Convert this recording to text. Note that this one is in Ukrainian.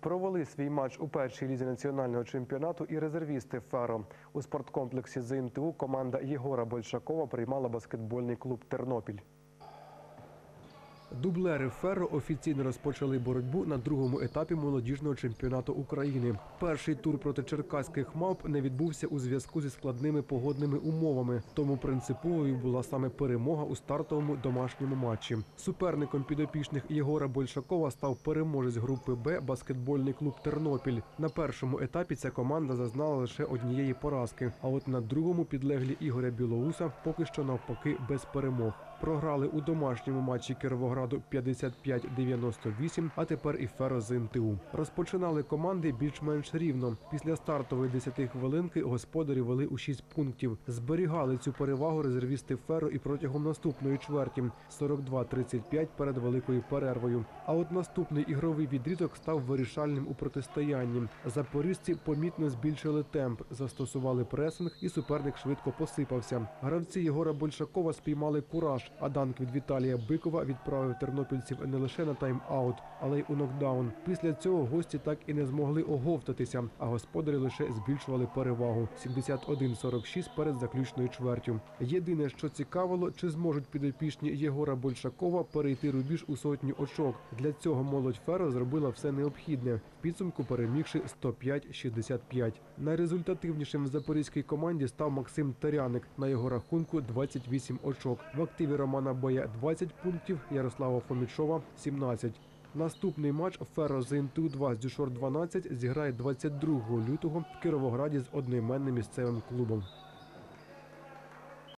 Провели свій матч у першій лізі національного чемпіонату і резервісти Феро. У спорткомплексі ЗНТУ команда Єгора Большакова приймала баскетбольний клуб Тернопіль. Дублери Ферро офіційно розпочали боротьбу на другому етапі молодіжного чемпіонату України. Перший тур проти черкаських мавп не відбувся у зв'язку зі складними погодними умовами. Тому принциповою була саме перемога у стартовому домашньому матчі. Суперником підопічних Єгора Большакова став переможець групи Б баскетбольний клуб Тернопіль. На першому етапі ця команда зазнала лише однієї поразки. А от на другому підлеглі Ігоря Білоуса поки що навпаки без перемог. Програли у домашньому матчі Кіровограду 55-98, а тепер і Феро з НТУ. Розпочинали команди більш-менш рівно. Після стартової 10 хвилинки господарі вели у 6 пунктів. Зберігали цю перевагу резервісти Феро і протягом наступної чверті 42-35 перед великою перервою. А от наступний ігровий відрізок став вирішальним у протистоянні. Запоріжці помітно збільшили темп, застосували пресинг, і суперник швидко посипався. Гравці Єгора Большакова спіймали кураж. А данк від Віталія Бикова відправив тернопільців не лише на тайм-аут, але й у нокдаун. Після цього гості так і не змогли оговтатися, а господарі лише збільшували перевагу 71-46 перед заключною чвертю. Єдине, що цікавило, чи зможуть підопічні Єгора Большакова перейти рубіж у сотню очок. Для цього молодь Феро зробила все необхідне, в підсумку перемігши 105-65. Найрезультативнішим в запорізькій команді став Максим Таряник. На його рахунку 28 очок. В активі Романа Боя 20 пунктів, Ярослава Фомічова 17. Наступний матч Ферро з НТУ 2 з Дюшор 12 зіграє 22 лютого в Кіровограді з одноіменним місцевим клубом.